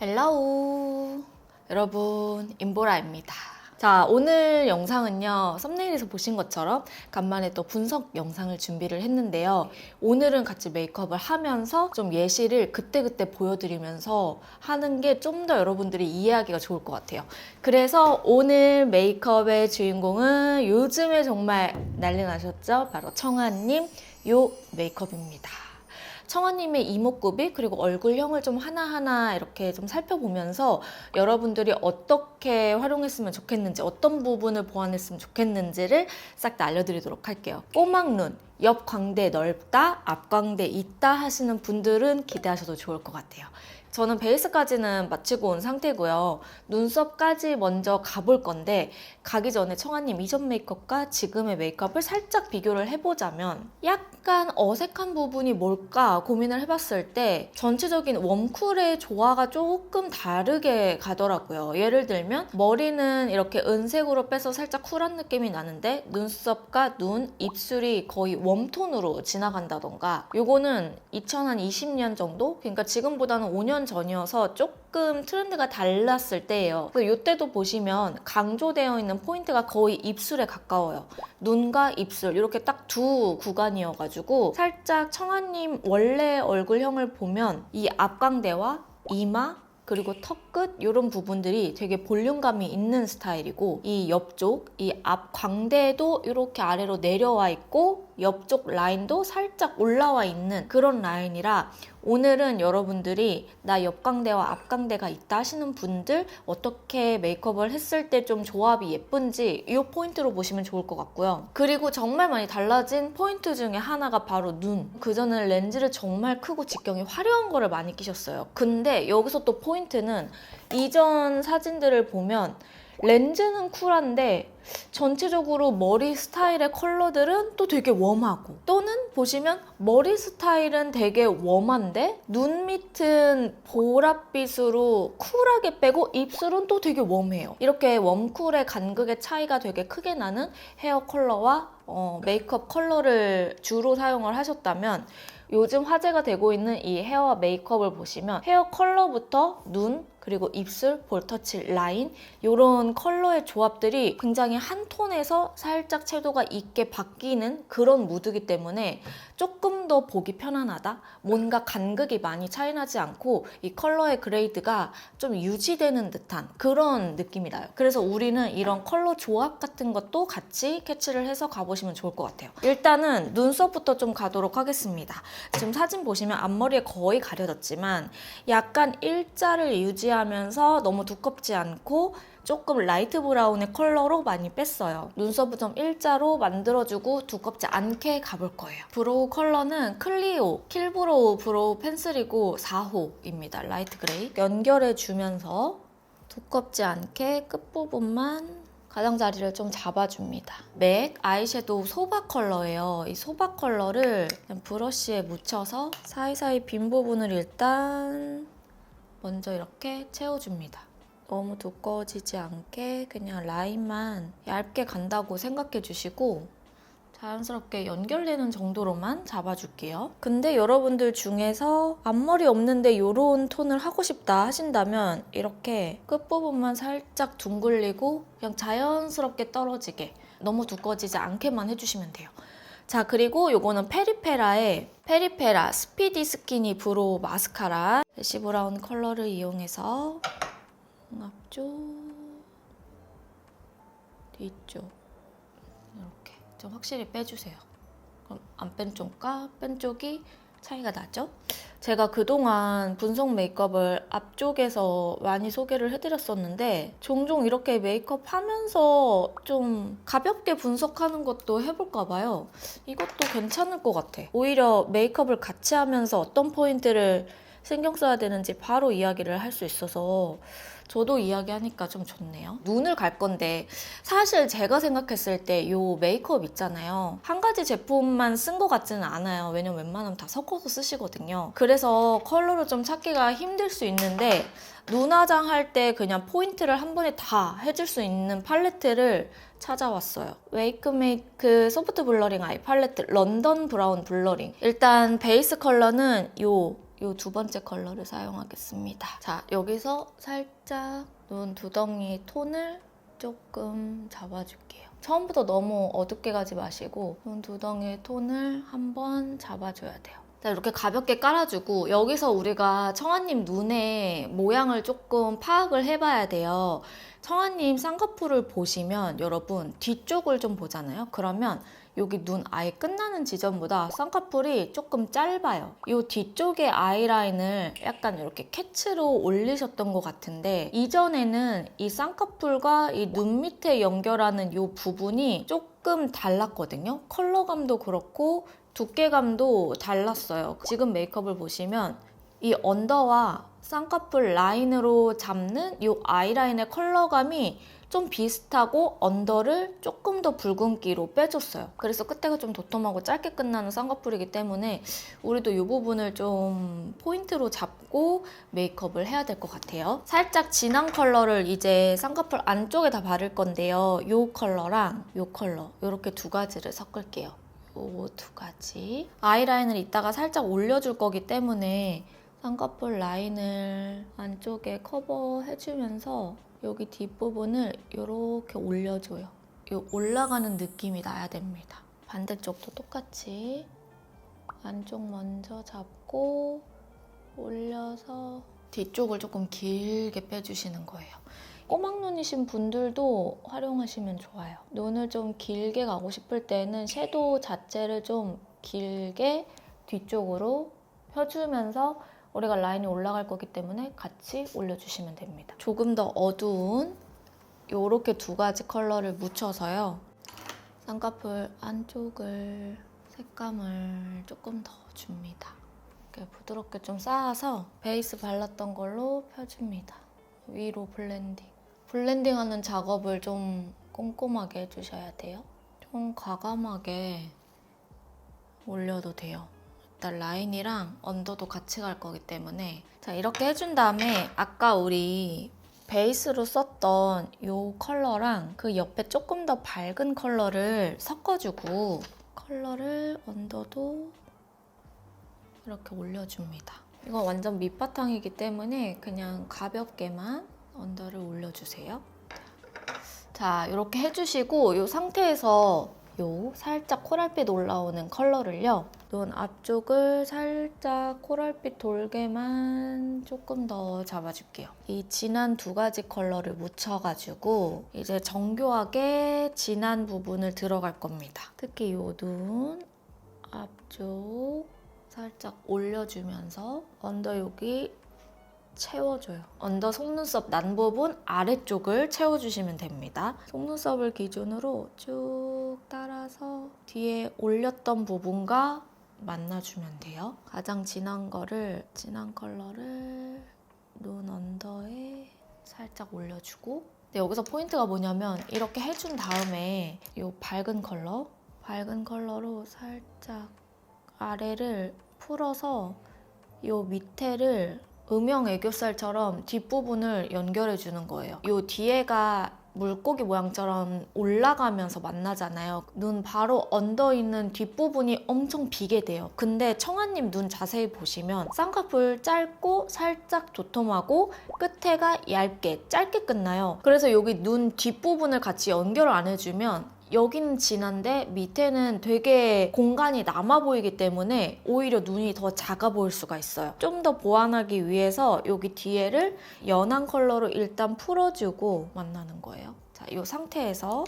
헬로우 여러분 임보라입니다 자 오늘 영상은요 썸네일에서 보신 것처럼 간만에 또 분석 영상을 준비를 했는데요. 오늘은 같이 메이크업을 하면서 좀 예시를 그때그때 보여드리면서 하는 게 좀 더 여러분들이 이해하기가 좋을 것 같아요. 그래서 오늘 메이크업의 주인공은 요즘에 정말 난리 나셨죠? 바로 청아님 요 메이크업입니다 청아님의 이목구비 그리고 얼굴형을 좀 하나하나 이렇게 좀 살펴보면서 여러분들이 어떻게 활용했으면 좋겠는지 어떤 부분을 보완했으면 좋겠는지를 싹 다 알려드리도록 할게요. 꼬막눈, 옆 광대 넓다, 앞 광대 있다 하시는 분들은 기대하셔도 좋을 것 같아요. 저는 베이스까지는 마치고 온 상태고요. 눈썹까지 먼저 가볼 건데 가기 전에 청아님 이전 메이크업과 지금의 메이크업을 살짝 비교를 해보자면 약간 어색한 부분이 뭘까 고민을 해봤을 때 전체적인 웜쿨의 조화가 조금 다르게 가더라고요. 예를 들면 머리는 이렇게 은색으로 빼서 살짝 쿨한 느낌이 나는데 눈썹과 눈, 입술이 거의 웜톤으로 지나간다던가 요거는 2020년 정도? 그러니까 지금보다는 5년 전이어서 조금 트렌드가 달랐을 때예요. 이때도 보시면 강조되어 있는 포인트가 거의 입술에 가까워요. 눈과 입술 이렇게 딱 두 구간이어가지고 살짝 청아님 원래 얼굴형을 보면 이 앞광대와 이마 그리고 턱 끝 이런 부분들이 되게 볼륨감이 있는 스타일이고 이 옆쪽 이 앞 광대도 이렇게 아래로 내려와 있고 옆쪽 라인도 살짝 올라와 있는 그런 라인이라 오늘은 여러분들이 나 옆광대와 앞광대가 있다 하시는 분들 어떻게 메이크업을 했을 때 좀 조합이 예쁜지 이 포인트로 보시면 좋을 것 같고요. 그리고 정말 많이 달라진 포인트 중에 하나가 바로 눈. 그전에는 렌즈를 정말 크고 직경이 화려한 거를 많이 끼셨어요. 근데 여기서 또 포인트는 이전 사진들을 보면 렌즈는 쿨한데 전체적으로 머리 스타일의 컬러들은 또 되게 웜하고 또는 보시면 머리 스타일은 되게 웜한데 눈 밑은 보랏빛으로 쿨하게 빼고 입술은 또 되게 웜해요. 이렇게 웜쿨의 간극의 차이가 되게 크게 나는 헤어 컬러와 어, 메이크업 컬러를 주로 사용을 하셨다면 요즘 화제가 되고 있는 이 헤어와 메이크업을 보시면 헤어 컬러부터 눈 그리고 입술, 볼터치, 라인 이런 컬러의 조합들이 굉장히 한 톤에서 살짝 채도가 있게 바뀌는 그런 무드기 때문에 조금 더 보기 편안하다. 뭔가 간극이 많이 차이나지 않고 이 컬러의 그레이드가 좀 유지되는 듯한 그런 느낌이 나요. 그래서 우리는 이런 컬러 조합 같은 것도 같이 캐치를 해서 가보시면 좋을 것 같아요. 일단은 눈썹부터 좀 가도록 하겠습니다. 지금 사진 보시면 앞머리에 거의 가려졌지만 약간 일자를 유지하 면서 너무 두껍지 않고 조금 라이트 브라운의 컬러로 많이 뺐어요. 눈썹을 좀 일자로 만들어주고 두껍지 않게 가볼 거예요. 브로우 컬러는 클리오 킬브로우 브로우 펜슬이고 4호입니다. 라이트 그레이. 연결해주면서 두껍지 않게 끝부분만 가장자리를 좀 잡아줍니다. 맥 아이섀도우 소박 컬러예요. 이 소박 컬러를 브러쉬에 묻혀서 사이사이 빈 부분을 일단 먼저 이렇게 채워줍니다. 너무 두꺼워지지 않게 그냥 라인만 얇게 간다고 생각해 주시고 자연스럽게 연결되는 정도로만 잡아줄게요. 근데 여러분들 중에서 앞머리 없는데 이런 톤을 하고 싶다 하신다면 이렇게 끝부분만 살짝 둥글리고 그냥 자연스럽게 떨어지게 너무 두꺼워지지 않게만 해주시면 돼요. 자 그리고 요거는 페리페라의 페리페라 스피디 스키니 브로우 마스카라 애쉬 브라운 컬러를 이용해서 앞쪽 뒤쪽 이렇게 좀 확실히 빼주세요. 그럼 안 뺀 쪽과 뺀 쪽이 차이가 나죠? 제가 그동안 분석 메이크업을 앞쪽에서 많이 소개를 해드렸었는데 종종 이렇게 메이크업 하면서 좀 가볍게 분석하는 것도 해볼까 봐요. 이것도 괜찮을 것 같아. 오히려 메이크업을 같이 하면서 어떤 포인트를 신경 써야 되는지 바로 이야기를 할 수 있어서 저도 이야기하니까 좀 좋네요. 눈을 갈 건데 사실 제가 생각했을 때 이 메이크업 있잖아요. 한 가지 제품만 쓴 것 같지는 않아요. 왜냐면 웬만하면 다 섞어서 쓰시거든요. 그래서 컬러를 좀 찾기가 힘들 수 있는데 눈화장 할 때 그냥 포인트를 한 번에 다 해줄 수 있는 팔레트를 찾아왔어요. 웨이크메이크 소프트 블러링 아이 팔레트 런던 브라운 블러링. 일단 베이스 컬러는 요 요두 번째 컬러를 사용하겠습니다. 자, 여기서 살짝 눈 두덩이 톤을 조금 잡아줄게요. 처음부터 너무 어둡게 가지 마시고 눈 두덩이 톤을 한번 잡아줘야 돼요. 자, 이렇게 가볍게 깔아주고 여기서 우리가 청아님 눈의 모양을 조금 파악을 해봐야 돼요. 청아님 쌍꺼풀을 보시면 여러분 뒤쪽을 좀 보잖아요. 그러면 여기 눈 아예 끝나는 지점보다 쌍꺼풀이 조금 짧아요. 이 뒤쪽의 아이라인을 약간 이렇게 캐치로 올리셨던 것 같은데 이전에는 이 쌍꺼풀과 이 눈 밑에 연결하는 이 부분이 조금 달랐거든요. 컬러감도 그렇고 두께감도 달랐어요. 지금 메이크업을 보시면 이 언더와 쌍꺼풀 라인으로 잡는 이 아이라인의 컬러감이 좀 비슷하고 언더를 조금 더 붉은기로 빼줬어요. 그래서 끝에가 좀 도톰하고 짧게 끝나는 쌍꺼풀이기 때문에 우리도 이 부분을 좀 포인트로 잡고 메이크업을 해야 될 것 같아요. 살짝 진한 컬러를 이제 쌍꺼풀 안쪽에 다 바를 건데요. 이 컬러랑 이 컬러 이렇게 두 가지를 섞을게요. 요두 가지. 아이라인을 이따가 살짝 올려줄 거기 때문에 쌍꺼풀 라인을 안쪽에 커버해주면서 여기 뒷부분을 이렇게 올려줘요. 이 올라가는 느낌이 나야 됩니다. 반대쪽도 똑같이 안쪽 먼저 잡고 올려서 뒤쪽을 조금 길게 빼주시는 거예요. 꼬막눈이신 분들도 활용하시면 좋아요. 눈을 좀 길게 가고 싶을 때는 섀도우 자체를 좀 길게 뒤쪽으로 펴주면서 우리가 라인이 올라갈 거기 때문에 같이 올려주시면 됩니다. 조금 더 어두운 이렇게 두 가지 컬러를 묻혀서요. 쌍꺼풀 안쪽을 색감을 조금 더 줍니다. 이렇게 부드럽게 좀 쌓아서 베이스 발랐던 걸로 펴줍니다. 위로 블렌딩. 블렌딩하는 작업을 좀 꼼꼼하게 해주셔야 돼요. 좀 과감하게 올려도 돼요. 일단 라인이랑 언더도 같이 갈 거기 때문에 자 이렇게 해준 다음에 아까 우리 베이스로 썼던 이 컬러랑 그 옆에 조금 더 밝은 컬러를 섞어주고 컬러를 언더도 이렇게 올려줍니다. 이거 완전 밑바탕이기 때문에 그냥 가볍게만 언더를 올려주세요. 자, 이렇게 해주시고 이 상태에서 요 살짝 코랄빛 올라오는 컬러를요. 눈 앞쪽을 살짝 코랄빛 돌게만 조금 더 잡아줄게요. 이 진한 두 가지 컬러를 묻혀가지고 이제 정교하게 진한 부분을 들어갈 겁니다. 특히 요 눈 앞쪽 살짝 올려주면서 언더 여기 채워줘요. 언더 속눈썹 난 부분 아래쪽을 채워주시면 됩니다. 속눈썹을 기준으로 쭉 따라서 뒤에 올렸던 부분과 만나주면 돼요. 가장 진한 거를 진한 컬러를 눈 언더에 살짝 올려주고 근데 여기서 포인트가 뭐냐면 이렇게 해준 다음에 이 밝은 컬러 밝은 컬러로 살짝 아래를 풀어서 이 밑에를 음영 애교살처럼 뒷부분을 연결해 주는 거예요. 이 뒤에가 물고기 모양처럼 올라가면서 만나잖아요. 눈 바로 언더 있는 뒷부분이 엄청 비게 돼요. 근데 청아님 눈 자세히 보시면 쌍꺼풀 짧고 살짝 도톰하고 끝에가 얇게 짧게 끝나요. 그래서 여기 눈 뒷부분을 같이 연결을 안 해주면 여기는 진한데 밑에는 되게 공간이 남아 보이기 때문에 오히려 눈이 더 작아 보일 수가 있어요. 좀 더 보완하기 위해서 여기 뒤에를 연한 컬러로 일단 풀어주고 만나는 거예요. 자, 이 상태에서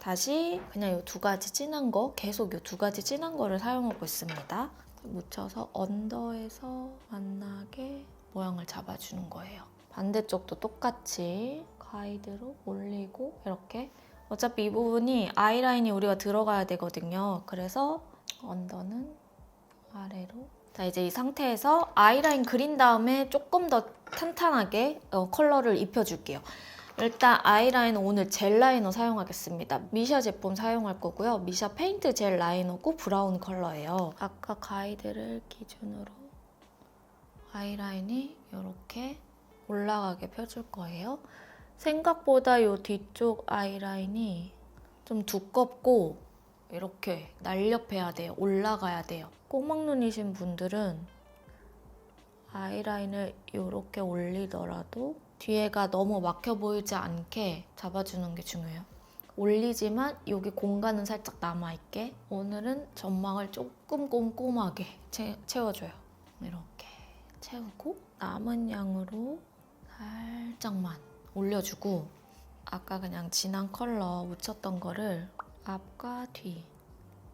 다시 그냥 이 두 가지 진한 거 계속 이 두 가지 진한 거를 사용하고 있습니다. 묻혀서 언더에서 만나게 모양을 잡아주는 거예요. 반대쪽도 똑같이 가이드로 올리고 이렇게 어차피 이 부분이 아이라인이 우리가 들어가야 되거든요. 그래서 언더는 아래로 자, 이제 이 상태에서 아이라인 그린 다음에 조금 더 탄탄하게 어, 컬러를 입혀줄게요. 일단 아이라인은 오늘 젤 라이너 사용하겠습니다. 미샤 제품 사용할 거고요. 미샤 페인트 젤 라이너고 브라운 컬러예요. 아까 가이드를 기준으로 아이라인이 이렇게 올라가게 펴줄 거예요. 생각보다 이 뒤쪽 아이라인이 좀 두껍고 이렇게 날렵해야 돼요. 올라가야 돼요. 꼬막눈이신 분들은 아이라인을 이렇게 올리더라도 뒤에가 너무 막혀 보이지 않게 잡아주는 게 중요해요. 올리지만 여기 공간은 살짝 남아있게 오늘은 점막을 조금 꼼꼼하게 채, 채워줘요. 이렇게 채우고 남은 양으로 살짝만 올려주고 아까 그냥 진한 컬러 묻혔던 거를 앞과 뒤.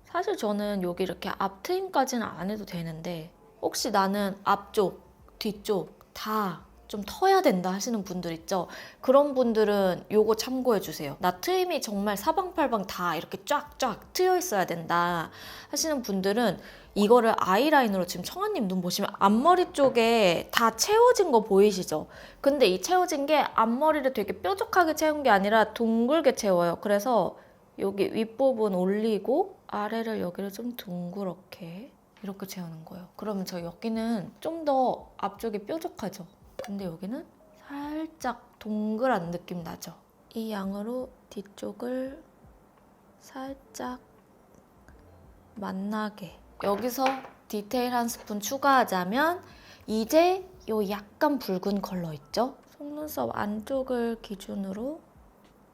사실 저는 여기 이렇게 앞 트임까지는 안 해도 되는데 혹시 나는 앞쪽, 뒤쪽 다 좀 터야 된다 하시는 분들 있죠. 그런 분들은 요거 참고해 주세요. 나 트임이 정말 사방팔방 다 이렇게 쫙쫙 트여 있어야 된다 하시는 분들은 이거를 아이라인으로 지금 청아님 눈 보시면 앞머리 쪽에 다 채워진 거 보이시죠? 근데 이 채워진 게 앞머리를 되게 뾰족하게 채운 게 아니라 둥글게 채워요. 그래서 여기 윗부분 올리고 아래를 여기를 좀 둥그렇게 이렇게 채우는 거예요. 그러면 저 여기는 좀 더 앞쪽이 뾰족하죠. 근데 여기는 살짝 동그란 느낌 나죠. 이 양으로 뒤쪽을 살짝 만나게 여기서 디테일 한 스푼 추가하자면 이제 요 약간 붉은 컬러 있죠? 속눈썹 안쪽을 기준으로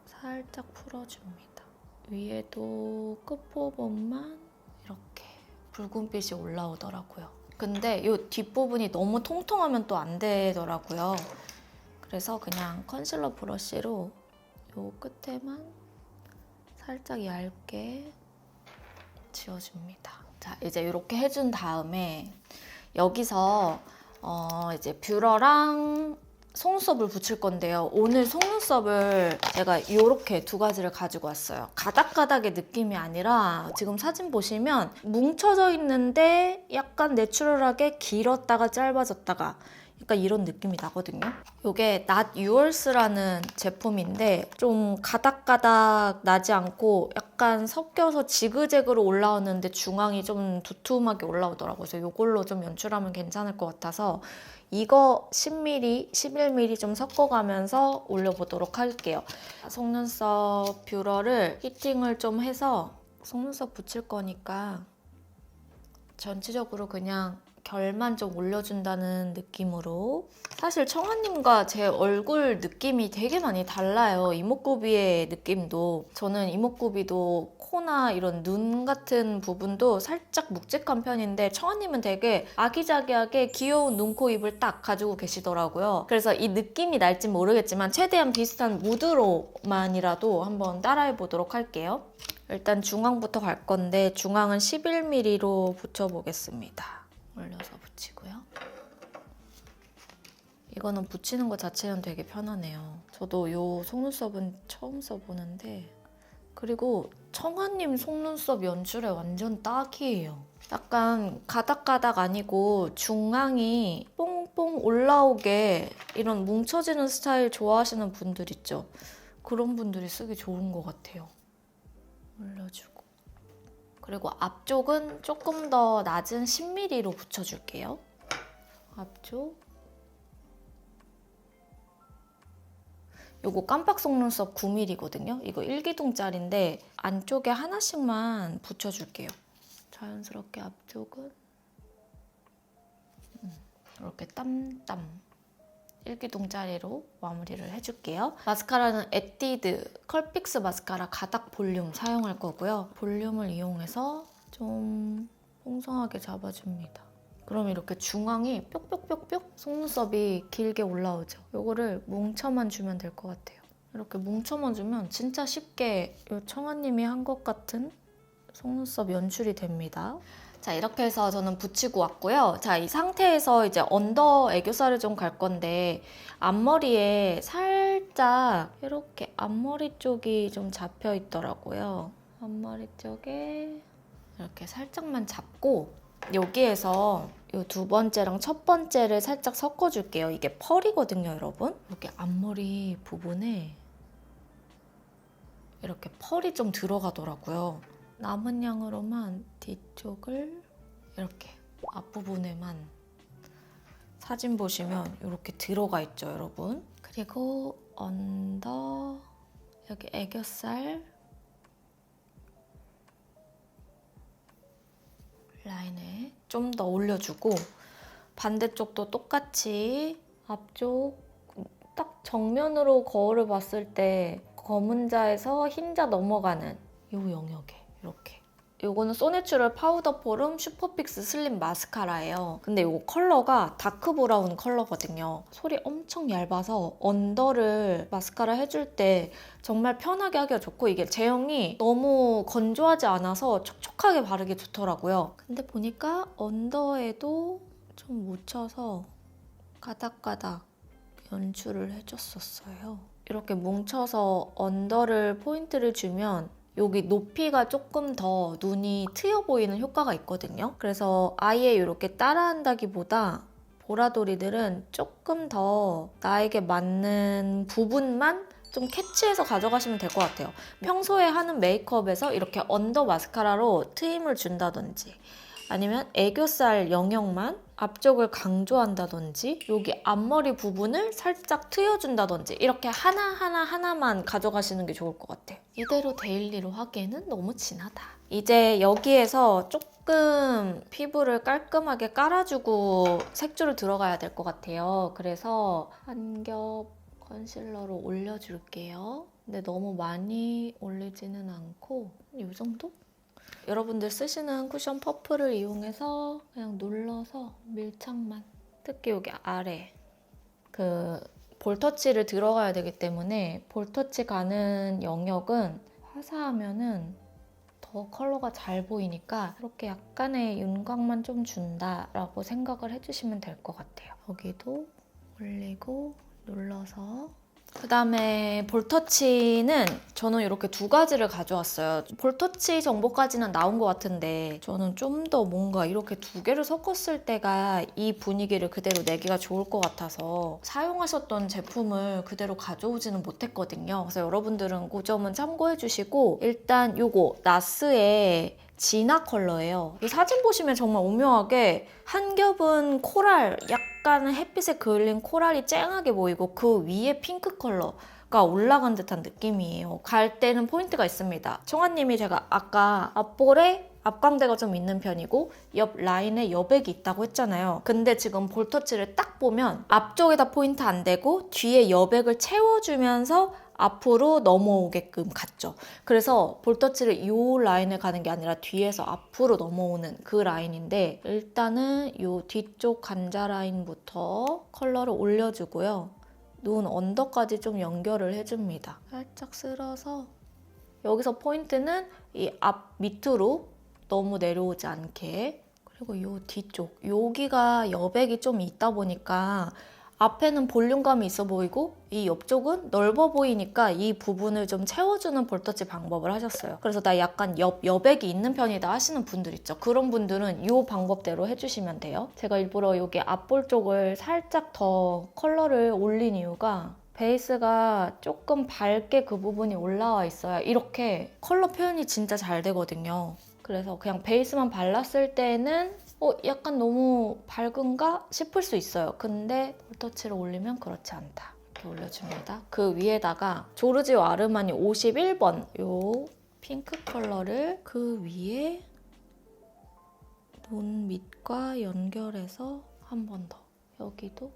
살짝 풀어줍니다. 위에도 끝부분만 이렇게 붉은빛이 올라오더라고요. 근데 이 뒷부분이 너무 통통하면 또 안 되더라고요. 그래서 그냥 컨실러 브러쉬로 요 끝에만 살짝 얇게 지워줍니다. 자, 이제 이렇게 해준 다음에 여기서 어, 이제 뷰러랑 속눈썹을 붙일 건데요. 오늘 속눈썹을 제가 이렇게 두 가지를 가지고 왔어요. 가닥가닥의 느낌이 아니라 지금 사진 보시면 뭉쳐져 있는데 약간 내추럴하게 길었다가 짧아졌다가 약간 이런 느낌이 나거든요. 이게 Not Yours라는 제품인데 좀 가닥가닥 나지 않고 약간 섞여서 지그재그로 올라오는데 중앙이 좀 두툼하게 올라오더라고요. 그래서 이걸로 좀 연출하면 괜찮을 것 같아서 이거 10mm, 11mm 좀 섞어가면서 올려보도록 할게요. 속눈썹 뷰러를 히팅을 좀 해서 속눈썹 붙일 거니까 전체적으로 그냥 결만 좀 올려준다는 느낌으로 사실 청아님과 제 얼굴 느낌이 되게 많이 달라요 이목구비의 느낌도 저는 이목구비도 코나 이런 눈 같은 부분도 살짝 묵직한 편인데 청아님은 되게 아기자기하게 귀여운 눈, 코, 입을 딱 가지고 계시더라고요 그래서 이 느낌이 날진 모르겠지만 최대한 비슷한 무드로만이라도 한번 따라해 보도록 할게요 일단 중앙부터 갈 건데 중앙은 11mm로 붙여보겠습니다 올려서 붙이고요. 이거는 붙이는 것 자체는 되게 편하네요. 저도 이 속눈썹은 처음 써보는데 그리고 청아님 속눈썹 연출에 완전 딱이에요. 약간 가닥가닥 아니고 중앙이 뽕뽕 올라오게 이런 뭉쳐지는 스타일 좋아하시는 분들 있죠? 그런 분들이 쓰기 좋은 것 같아요. 올려주고 그리고 앞쪽은 조금 더 낮은 10mm로 붙여줄게요. 앞쪽. 요거 깜빡 속눈썹 9mm거든요. 이거 1기둥짜리인데 안쪽에 하나씩만 붙여줄게요. 자연스럽게 앞쪽은 음, 이렇게 땀땀 1기둥짜리로 마무리를 해줄게요. 마스카라는 에뛰드 컬픽스 마스카라 가닥 볼륨 사용할 거고요. 볼륨을 이용해서 좀 풍성하게 잡아줍니다. 그럼 이렇게 중앙이 뾱뾱뾱뾱 속눈썹이 길게 올라오죠. 요거를 뭉쳐만 주면 될 것 같아요. 이렇게 뭉쳐만 주면 진짜 쉽게 요 청아님이 한 것 같은 속눈썹 연출이 됩니다. 자 이렇게 해서 저는 붙이고 왔고요. 자 이 상태에서 이제 언더 애교살을 좀 갈 건데 앞머리에 살짝 이렇게 앞머리 쪽이 좀 잡혀 있더라고요. 앞머리 쪽에 이렇게 살짝만 잡고 여기에서 이 두 번째랑 첫 번째를 살짝 섞어줄게요. 이게 펄이거든요, 여러분. 이렇게 앞머리 부분에 이렇게 펄이 좀 들어가더라고요. 남은 양으로만 뒤쪽을 이렇게 앞부분에만 사진 보시면 이렇게 들어가 있죠, 여러분. 그리고 언더 여기 애교살 라인에 좀 더 올려주고 반대쪽도 똑같이 앞쪽 딱 정면으로 거울을 봤을 때 검은 자에서 흰 자 넘어가는 이 영역에 이렇게 요거는 소내추럴 파우더 포름 슈퍼픽스 슬림 마스카라예요. 근데 요거 컬러가 다크 브라운 컬러거든요. 솔이 엄청 얇아서 언더를 마스카라 해줄 때 정말 편하게 하기가 좋고 이게 제형이 너무 건조하지 않아서 촉촉하게 바르기 좋더라고요. 근데 보니까 언더에도 좀 묻혀서 가닥가닥 연출을 해줬었어요. 이렇게 뭉쳐서 언더를 포인트를 주면 여기 높이가 조금 더 눈이 트여 보이는 효과가 있거든요. 그래서 아예 이렇게 따라한다기보다 보라돌이들은 조금 더 나에게 맞는 부분만 좀 캐치해서 가져가시면 될 것 같아요. 평소에 하는 메이크업에서 이렇게 언더 마스카라로 트임을 준다든지 아니면 애교살 영역만 앞쪽을 강조한다든지 여기 앞머리 부분을 살짝 트여준다든지 이렇게 하나하나 하나만 가져가시는 게 좋을 것 같아요. 이대로 데일리로 하기에는 너무 진하다. 이제 여기에서 조금 피부를 깔끔하게 깔아주고 색조를 들어가야 될 것 같아요. 그래서 한 겹 컨실러로 올려줄게요. 근데 너무 많이 올리지는 않고 이 정도? 여러분들 쓰시는 쿠션 퍼프를 이용해서 그냥 눌러서 밀착만 특히 여기 아래 그 볼터치를 들어가야 되기 때문에 볼터치 가는 영역은 화사하면은 더 컬러가 잘 보이니까 이렇게 약간의 윤곽만 좀 준다라고 생각을 해주시면 될 것 같아요. 여기도 올리고 눌러서 그 다음에 볼터치는 저는 이렇게 두 가지를 가져왔어요. 볼터치 정보까지는 나온 것 같은데 저는 좀 더 뭔가 이렇게 두 개를 섞었을 때가 이 분위기를 그대로 내기가 좋을 것 같아서 사용하셨던 제품을 그대로 가져오지는 못했거든요. 그래서 여러분들은 그 점은 참고해 주시고 일단 요거 나스의 진화 컬러예요. 이 사진 보시면 정말 오묘하게 한 겹은 코랄, 약간 햇빛에 그을린 코랄이 쨍하게 보이고 그 위에 핑크 컬러 가 올라간 듯한 느낌이에요. 갈 때는 포인트가 있습니다. 청아님이 제가 아까 앞볼에 앞광대가 좀 있는 편이고 옆 라인에 여백이 있다고 했잖아요. 근데 지금 볼터치를 딱 보면 앞쪽에다 포인트 안 되고 뒤에 여백을 채워주면서 앞으로 넘어오게끔 갔죠. 그래서 볼터치를 이 라인을 가는 게 아니라 뒤에서 앞으로 넘어오는 그 라인인데 일단은 이 뒤쪽 간자 라인부터 컬러를 올려주고요. 눈 언더까지 좀 연결을 해줍니다. 살짝 쓸어서 여기서 포인트는 이 앞 밑으로 너무 내려오지 않게 그리고 이 뒤쪽 여기가 여백이 좀 있다 보니까 앞에는 볼륨감이 있어 보이고 이 옆쪽은 넓어 보이니까 이 부분을 좀 채워주는 볼터치 방법을 하셨어요. 그래서 나 약간 옆, 여백이 있는 편이다 하시는 분들 있죠. 그런 분들은 이 방법대로 해주시면 돼요. 제가 일부러 여기 앞볼 쪽을 살짝 더 컬러를 올린 이유가 베이스가 조금 밝게 그 부분이 올라와 있어야 이렇게 컬러 표현이 진짜 잘 되거든요. 그래서 그냥 베이스만 발랐을 때는 어, 약간 너무 밝은가 싶을 수 있어요. 근데 볼터치를 올리면 그렇지 않다. 이렇게 올려줍니다. 그 위에다가 조르지오 아르마니 51번 요 핑크 컬러를 그 위에 눈 밑과 연결해서 한 번 더. 여기도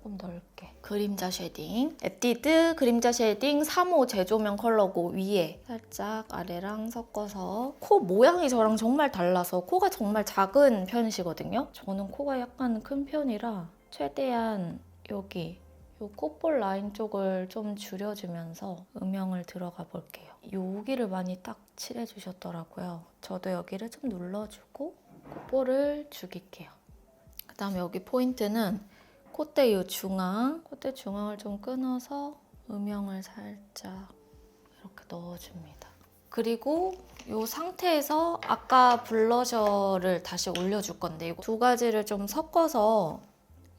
조금 넓게. 그림자 쉐딩. 에뛰드 그림자 쉐딩 3호 제조명 컬러고 위에 살짝 아래랑 섞어서 코 모양이 저랑 정말 달라서 코가 정말 작은 편이시거든요. 저는 코가 약간 큰 편이라 최대한 여기 요 콧볼 라인 쪽을 좀 줄여주면서 음영을 들어가 볼게요. 여기를 많이 딱 칠해주셨더라고요. 저도 여기를 좀 눌러주고 콧볼을 죽일게요. 그 다음에 여기 포인트는 콧대 이 중앙, 콧대 중앙을 좀 끊어서 음영을 살짝 이렇게 넣어줍니다. 그리고 이 상태에서 아까 블러셔를 다시 올려줄 건데 이거 두 가지를 좀 섞어서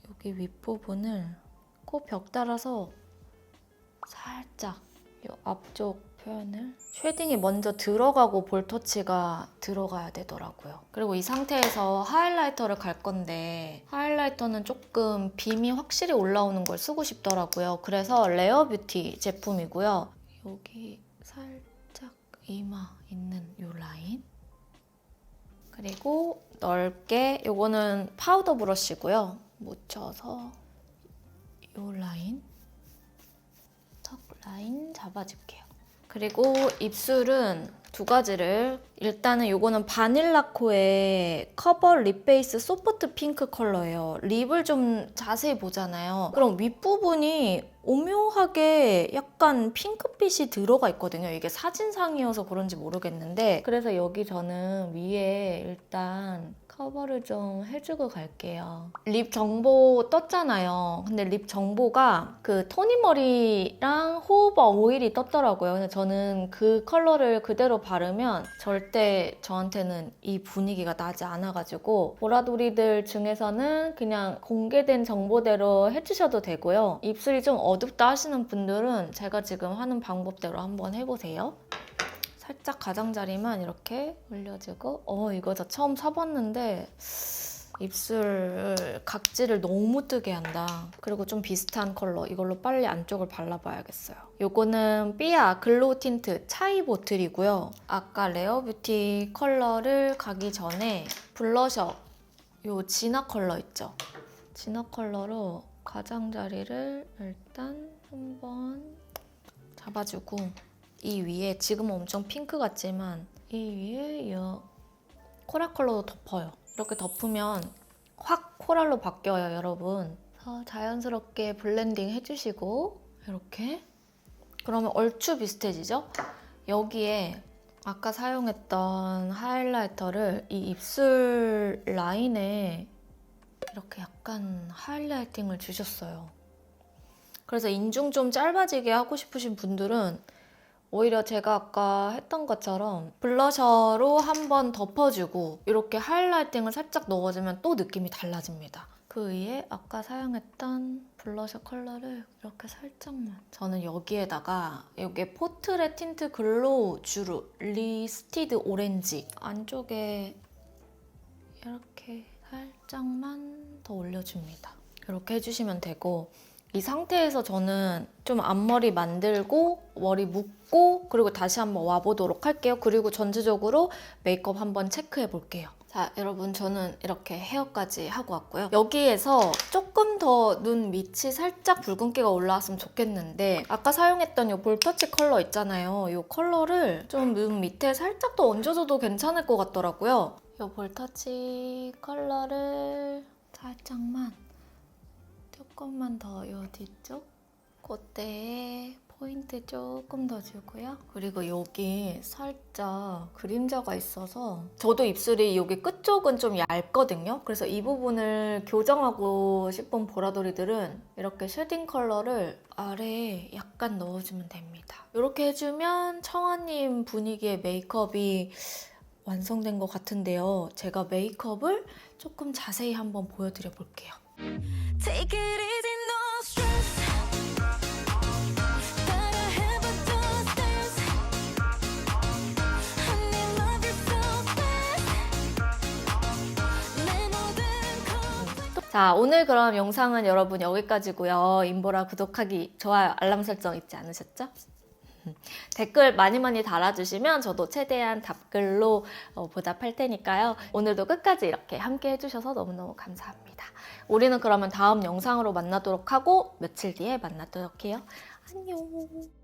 여기 윗부분을 코 벽 따라서 살짝 이 앞쪽 표현을 쉐딩이 먼저 들어가고 볼터치가 들어가야 되더라고요. 그리고 이 상태에서 하이라이터를 갈 건데 하이라이터는 조금 빔이 확실히 올라오는 걸 쓰고 싶더라고요. 그래서 레어 뷰티 제품이고요. 여기 살짝 이마 있는 이 라인 그리고 넓게 요거는 파우더 브러쉬고요. 묻혀서 이 라인 턱 라인 잡아줄게요. 그리고 입술은 두 가지를 일단은 요거는 바닐라코의 커버 립 베이스 소프트 핑크 컬러예요. 립을 좀 자세히 보잖아요. 그럼 윗부분이 오묘하게 약간 핑크빛이 들어가 있거든요. 이게 사진상이어서 그런지 모르겠는데 그래서 여기 저는 위에 일단 커버를 좀 해주고 갈게요. 립 정보 떴잖아요. 근데 립 정보가 그 토니머리랑 호우버 오일이 떴더라고요. 근데 저는 그 컬러를 그대로 바르면 절대 저한테는 이 분위기가 나지 않아가지고 보라돌이들 중에서는 그냥 공개된 정보대로 해주셔도 되고요. 입술이 좀 어둡다 하시는 분들은 제가 지금 하는 방법대로 한번 해보세요. 살짝 가장자리만 이렇게 올려주고 어 이거 저 처음 사봤는데 입술 각질을 너무 뜨게 한다. 그리고 좀 비슷한 컬러 이걸로 빨리 안쪽을 발라봐야겠어요. 요거는 삐아 글로우 틴트 차이 보틀이고요. 아까 레어 뷰티 컬러를 가기 전에 블러셔 요 진화 컬러 있죠? 진화 컬러로 가장자리를 일단 한번 잡아주고 이 위에 지금 엄청 핑크 같지만 이 위에 이 코랄 컬러도 덮어요. 이렇게 덮으면 확 코랄로 바뀌어요, 여러분. 자연스럽게 블렌딩 해주시고 이렇게 그러면 얼추 비슷해지죠? 여기에 아까 사용했던 하이라이터를 이 입술 라인에 이렇게 약간 하이라이팅을 주셨어요. 그래서 인중 좀 짧아지게 하고 싶으신 분들은 오히려 제가 아까 했던 것처럼 블러셔로 한번 덮어주고 이렇게 하이라이팅을 살짝 넣어주면 또 느낌이 달라집니다. 그 위에 아까 사용했던 블러셔 컬러를 이렇게 살짝만 저는 여기에다가 여기 포트레 틴트 글로우 주루 리스티드 오렌지 안쪽에 이렇게 살짝만 더 올려줍니다. 이렇게 해주시면 되고 이 상태에서 저는 좀 앞머리 만들고 머리 묶고 그리고 다시 한번 와보도록 할게요. 그리고 전체적으로 메이크업 한번 체크해 볼게요. 자, 여러분 저는 이렇게 헤어까지 하고 왔고요. 여기에서 조금 더 눈 밑이 살짝 붉은기가 올라왔으면 좋겠는데 아까 사용했던 이 볼터치 컬러 있잖아요. 이 컬러를 좀 눈 밑에 살짝 더 얹어줘도 괜찮을 것 같더라고요. 이 볼터치 컬러를 살짝만 조금만 더요 뒤쪽 콧대에 포인트 조금 더 주고요. 그리고 여기 살짝 그림자가 있어서 저도 입술이 여기 끝쪽은 좀 얇거든요. 그래서 이 부분을 교정하고 싶은 보라돌이들은 이렇게 쉐딩 컬러를 아래에 약간 넣어주면 됩니다. 이렇게 해주면 청아님 분위기의 메이크업이 완성된 것 같은데요. 제가 메이크업을 조금 자세히 한번 보여드려 볼게요. 자, 오늘 그럼 영상은 여러분 여기까지고요. 인보라 구독하기, 좋아요, 알람 설정 잊지 않으셨죠? 댓글 많이 많이 달아주시면 저도 최대한 답글로 어, 보답할 테니까요. 오늘도 끝까지 이렇게 함께 해주셔서 너무너무 감사합니다. 우리는 그러면 다음 영상으로 만나도록 하고 며칠 뒤에 만나도록 해요. 안녕.